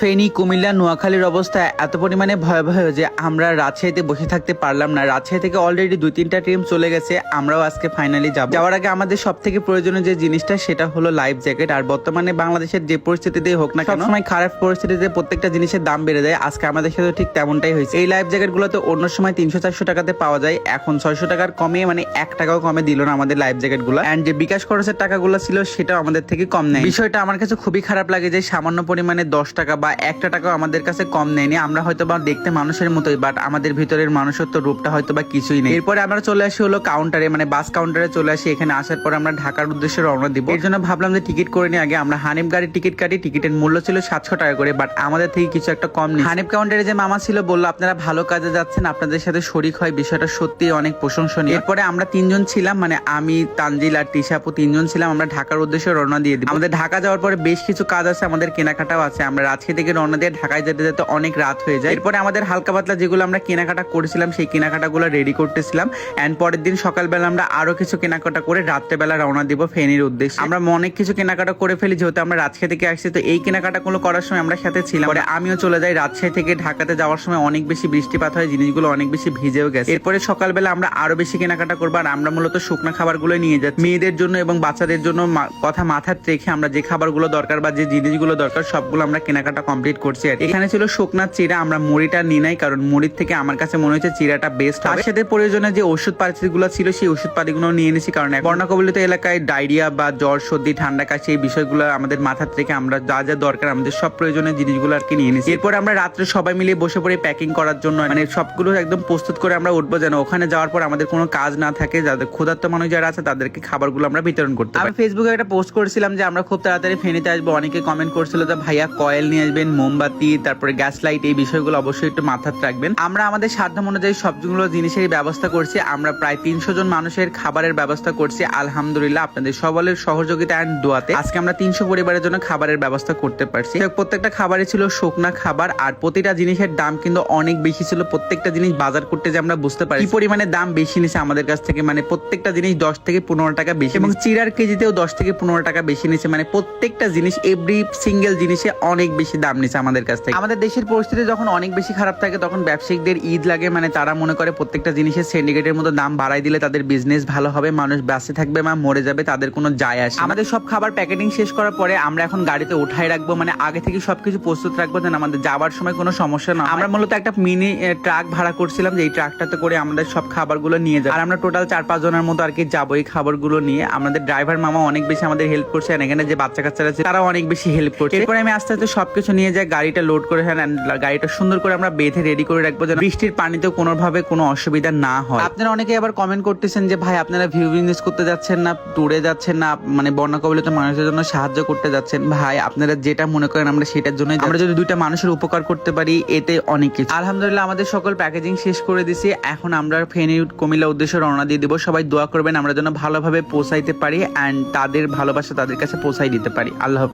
ফেনী, কুমিল্লা, নোয়াখালীর অবস্থা এত পরিমাণে ভয়াবহ যে আমরা রাজশাহীতে বসে থাকতে পারলাম না। রাজশাহী থেকে অলরেডি দুই তিনটা টিম চলে গেছে, আমরাও আজকে ফাইনালি যাব। যাওয়ার আগে আমাদের সব থেকে প্রয়োজনীয় যে জিনিসটা, সেটা হলো লাইফ জ্যাকেট আর বর্তমানে বাংলাদেশের যে পরিস্থিতিতেই হোক না কেন সময় খারাপ পরিস্থিতিতে প্রত্যেকটা জিনিসের দাম বেড়ে যায়। আজকে আমাদের সাথে ঠিক তেমনটাই হয়েছে। এই লাইফ জ্যাকেটগুলো তো অন্য সময় তিনশো চারশো টাকাতে পাওয়া যায়। এখন ছয়শো টাকার কমে মানে এক টাকাও কমে দিল না আমাদের লাইফ জ্যাকেটগুলো অ্যান্ড যে বিকাশ খরচের টাকাগুলো ছিল, সেটাও আমাদের থেকে কম নেই বিষয়টা আমার কাছে খুবই খারাপ লাগে যে সামান্য পরিমাণে দশ টাকা বা একটা টাকাও আমাদের কাছে কম নেয়নি। আমরা হয়তো বা দেখতে মানুষের মতোই বাট আমাদের ভিতরের মানুষত্ব রূপটা হয়তো বা কিছুই নেই। এরপরে আমরা চলে আসি হলো কাউন্টারে মানে বাস কাউন্টারে চলে আসি। এখানে আসার পর আমরা ঢাকার উদ্দেশ্যে রওনা দিব। এর জন্য ভাবলাম যে টিকিট করে নিই আগে। আমরা হানিফ গাড়ির টিকিট কাটি। টিকিটের মূল্য ছিল সাতশো টাকা করে বাট আমাদের থেকে কিছু একটা কম নেই হানিফ কাউন্টারে যে মামা ছিল বলল, আপনারা ভালো কাজে যাচ্ছেন। আপনাদের সাথে শরিক হয়। বিষয়টা সত্যি অনেক প্রশংসনীয়। এরপরে আমরা তিনজন ছিলাম মানে আমি, তানজিল আর টিশাপু তিনজন ছিলাম। আমরা ঢাকার উদ্দেশ্যে রওনা দিয়ে দিই আমাদের ঢাকা যাওয়ার পরে বেশ কিছু কাজ আছে। আমাদের কেনাকাটাও আছে। আমরা রাজশাহী থেকে রওনা দিয়ে ঢাকায় যেতে যেতে অনেক রাত হয়ে যায়। এরপরে আমাদের হালকা পাতলা যেগুলো আমরা কেনাকাটা করেছিলাম, সেই কেনাকাটাগুলো রেডি করতেছিলাম। অ্যান্ড পরের দিন সকালবেলা আমরা আরও কিছু কেনাকাটা করে রাত্রেবেলা রওনা দিব ফেনীর উদ্দেশ্যে। আমরা অনেক কিছু কেনাকাটা করে ফেলি, যেহেতু আমরা রাজশাহী থেকে আসছি, তো এই কেনাকাটাগুলো করার সময় আমরা সাথে ছিলাম। পরে আমিও চলে যাই রাজশাহী থেকে ঢাকাতে যাওয়ার সময় অনেক বেশি বৃষ্টিপাত হয়, জিনিসগুলো অনেক বেশি ভিজেও গেছে। এরপরে সকালবেলা আমরা আরও বেশি কেনাকাটা করব, আর আমরা মূলত শুকনা খাবারগুলো নিয়ে যাচ্ছি। মেয়েদের জন্য এবং বাচ্চাদের জন্য কথা মাথায় রেখে আমরা যে খাবারগুলো দরকার বা যে জিনিসগুলো দরকার, সবগুলো আমরা কেনাকাটা কমপ্লিট করছি আর এখানে ছিল শুকনা চিরা আমরা মুড়িটা নিই নাই কারণ মুড়ির থেকে আমার কাছে মনে হচ্ছে চিরাটা বেস্ট তার সাথে প্রয়োজনে যে ওষুধ পাতিগুলো ছিল সেই ওষুধ পাতিগুলো নিয়ে নিয়েছি কারণ বর্ণাকবলিত এলাকায় ডায়রিয়া বা জ্বর সর্দি ঠান্ডা কাশি এই বিষয়গুলো আমাদের মাথার থেকে আমরা যা যা দরকার আমাদের সব প্রয়োজনীয় জিনিসগুলো আর কি নিয়ে নিয়েছি এরপর আমরা রাত্রে সবাই মিলে বসে পড়ে প্যাকিং করার জন্য মানে সবগুলো একদম প্রস্তুত করে আমরা উঠবো যেন ওখানে যাওয়ার পর আমাদের কোনো কাজ না থাকে যাদের ক্ষুধার্ত মানুষ যারা আছে তাদেরকে খাবারগুলো আমরা বিতরণ করতে আমি ফেসবুকে একটা পোস্ট করেছিলাম যে আমরা খুব তাড়াতাড়ি ফেনিতে আসব অনেকে কমেন্ট করছিল যে ভাইয়া কয়েল নিয়ে আসবেন মোমবাতি, তারপরে গ্যাস লাইট এই বিষয়গুলো অবশ্যই একটু মাথায় রাখবেন। আমরা আমাদের সাধ্য অনুযায়ী সবগুলো জিনিসের ব্যবস্থা করছি। আমরা প্রায় তিনশো জন মানুষের খাবারের ব্যবস্থা করছি, আলহামদুলিল্লাহ, আপনাদের সকলের সহযোগিতা অ্যান্ড দোয়াতে। আজকে আমরা তিনশো পরিবারের জন্য খাবারের ব্যবস্থা করতে পারছি। প্রত্যেকটা খাবারই ছিল শুকনা খাবার, আর প্রতিটা জিনিসের দাম কিন্তু অনেক বেশি ছিল। প্রত্যেকটা জিনিস বাজার করতে যে আমরা বুঝতে পারি পরিমাণে দাম বেশি নিছে আমাদের কাছ থেকে মানে প্রত্যেকটা জিনিস দশ থেকে পনেরো টাকা বেশি এবং চিরার কেজিতেও দশ থেকে পনেরো টাকা বেশি নিছে মানে প্রত্যেকটা জিনিস এভরি সিঙ্গেল জিনিসে অনেক বেশি দাম নিছে আমাদের কাছ থেকে। আমাদের দেশের পরিস্থিতি যখন অনেক বেশি খারাপ থাকে তখন ব্যবসায়িকদের ঈদ লাগে। মানে তারা মনে করে প্রত্যেকটা জিনিসের সিন্ডিকেটের মতো দাম বাড়াই দিলে তাদের বিজনেস ভালো হবে মানুষ বাঁচে থাকবে বা মরে যাবে তাদের কোনো যায় আসে আমাদের সব খাবার প্যাকেটিং শেষ করার পরে আমরা এখন গাড়িতে উঠাই রাখব মানে আগে থেকে সবকিছু প্রস্তুত রাখব যেন আমাদের যাওয়ার সময় কোনো সমস্যা না আমরা মূলত একটা মিনি ট্রাক ভাড়া করছিলাম যে এই ট্রাকটাতে করে আমাদের সব খাবারগুলো নিয়ে যাব। আর আমরা টোটাল চার পাঁচ জনের মতো আর কি যাব এই খাবারগুলো নিয়ে। আমাদের ড্রাইভার মামা অনেক বেশি আমাদের হেল্প করছে এখানে যে বাচ্চা কাচ্চারা আছে তারাও অনেক বেশি হেল্প করছে। এরপরে আমি আস্তে আস্তে সবকিছু নিয়ে যায় গাড়িটা লোড করে হ্যাঁ গাড়িটা সুন্দর করে আমরা বেঁধে রেডি করে রাখব যেন বৃষ্টির পানিতে কোনোভাবে কোনো অসুবিধা না হয়। আপনারা অনেকে আবার কমেন্ট করতেছেন যে ভাই আপনারা ভিউ বিজনেস করতে যাচ্ছেন না ট্যুরে যাচ্ছেন না মানে বন্যা কবলিত মানুষের জন্য সাহায্য করতে যাচ্ছেন। ভাই আপনারা যেটা মনে করেন আমরা সেটার জন্য আমরা যদি দুইটা মানুষের উপকার করতে পারি এতে অনেক কিছু। আলহামদুলিল্লাহ আমাদের সকল প্যাকেজিং শেষ করে দিছি। এখন আমরা ফেনী কুমিল্লা উদ্দেশ্যে রওনা দিয়ে দিব। সবাই দোয়া করবেন আমরা যেন ভালোভাবে পৌঁছাইতে পারি অ্যান্ড তাদের ভালোবাসা তাদের কাছে পৌঁছাই দিতে পারি। আল্লাহ।